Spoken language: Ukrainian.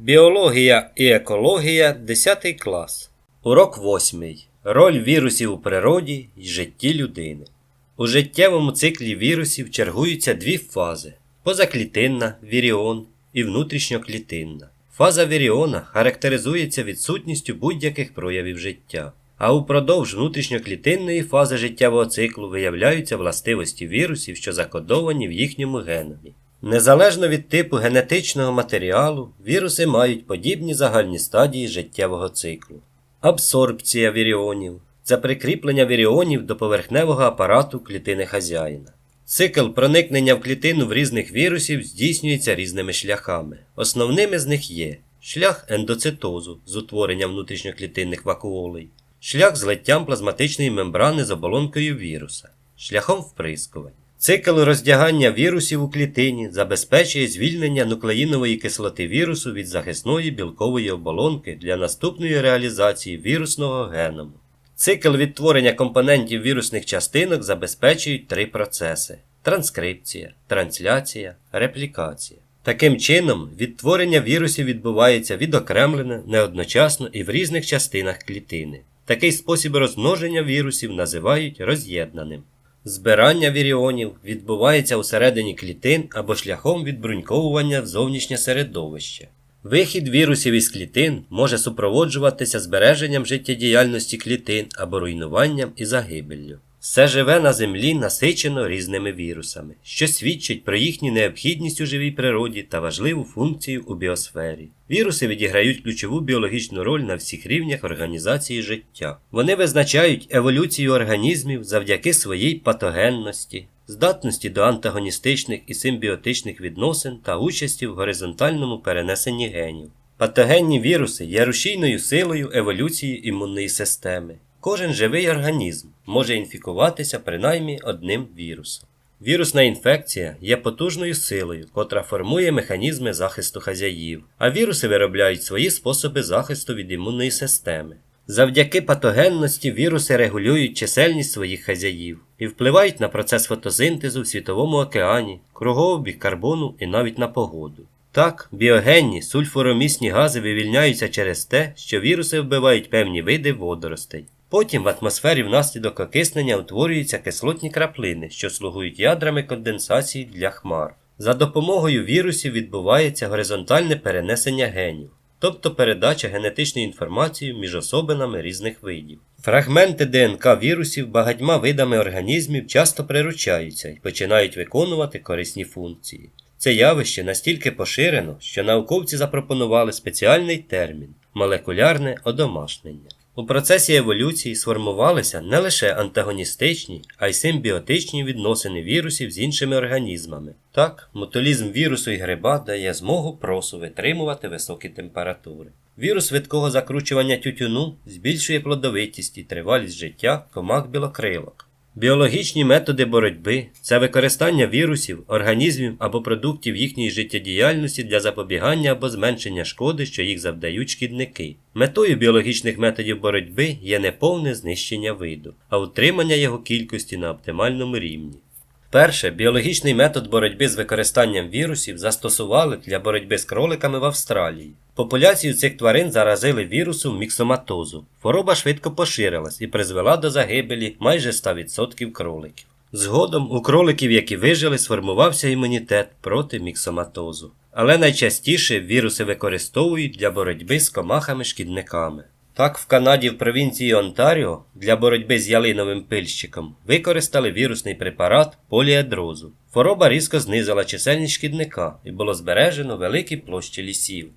Біологія і екологія 10 клас. Урок 8. Роль вірусів у природі і житті людини. У життєвому циклі вірусів чергуються дві фази: позаклітинна віріон і внутрішньоклітинна. Фаза віріона характеризується відсутністю будь-яких проявів життя. А упродовж внутрішньоклітинної фази життєвого циклу виявляються властивості вірусів, що закодовані в їхньому геномі. Незалежно від типу генетичного матеріалу, віруси мають подібні загальні стадії життєвого циклу. Абсорбція віріонів це прикріплення віріонів до поверхневого апарату клітини хазяїна. Цикл проникнення в клітину в різних вірусів здійснюється різними шляхами. Основними з них є шлях ендоцитозу з утворенням внутрішньоклітинних вакуолей, шлях злиттям плазматичної мембрани з оболонкою віруса, шляхом вприскування. Цикл роздягання вірусів у клітині забезпечує звільнення нуклеїнової кислоти вірусу від захисної білкової оболонки для наступної реалізації вірусного геному. Цикл відтворення компонентів вірусних частинок забезпечують три процеси: транскрипція, трансляція, реплікація. Таким чином, відтворення вірусів відбувається відокремлено, неодночасно і в різних частинах клітини. Такий спосіб розмноження вірусів називають роз'єднаним. Збирання віріонів відбувається усередині клітин або шляхом відбруньковування в зовнішнє середовище. Вихід вірусів із клітин може супроводжуватися збереженням життєдіяльності клітин або руйнуванням і загибеллю. Все живе на землі насичено різними вірусами, що свідчить про їхню необхідність у живій природі та важливу функцію у біосфері. Віруси відіграють ключову біологічну роль на всіх рівнях організації життя. Вони визначають еволюцію організмів завдяки своїй патогенності, здатності до антагоністичних і симбіотичних відносин та участі в горизонтальному перенесенні генів. Патогенні віруси є рушійною силою еволюції імунної системи. Кожен живий організм може інфікуватися принаймні одним вірусом. Вірусна інфекція є потужною силою, котра формує механізми захисту хазяїв, а віруси виробляють свої способи захисту від імунної системи. Завдяки патогенності віруси регулюють чисельність своїх хазяїв і впливають на процес фотосинтезу в світовому океані, кругообіг карбону і навіть на погоду. Так, біогенні сульфуромісні гази вивільняються через те, що віруси вбивають певні види водоростей. Потім в атмосфері внаслідок окиснення утворюються кислотні краплини, що слугують ядрами конденсації для хмар. За допомогою вірусів відбувається горизонтальне перенесення генів, тобто передача генетичної інформації між особинами різних видів. Фрагменти ДНК вірусів багатьма видами організмів часто приручаються і починають виконувати корисні функції. Це явище настільки поширено, що науковці запропонували спеціальний термін молекулярне одомашнення. У процесі еволюції сформувалися не лише антагоністичні, а й симбіотичні відносини вірусів з іншими організмами. Так, мотолізм вірусу і гриба дає змогу просу витримувати високі температури. Вірус швидкого закручування тютюну збільшує плодовитість і тривалість життя комах білокрилок. Біологічні методи боротьби це використання вірусів, організмів або продуктів їхньої життєдіяльності для запобігання або зменшення шкоди, що їх завдають шкідники. Метою біологічних методів боротьби є не повне знищення виду, а утримання його кількості на оптимальному рівні. Перше, біологічний метод боротьби з використанням вірусів застосували для боротьби з кроликами в Австралії. Популяцію цих тварин заразили вірусом міксоматозу. Хвороба швидко поширилась і призвела до загибелі майже 100% кроликів. Згодом у кроликів, які вижили, сформувався імунітет проти міксоматозу. Але найчастіше віруси використовують для боротьби з комахами-шкідниками. Так, в Канаді в провінції Онтаріо для боротьби з ялиновим пильщиком використали вірусний препарат поліедрозу. Хвороба різко знизила чисельність шкідника і було збережено великі площі лісів.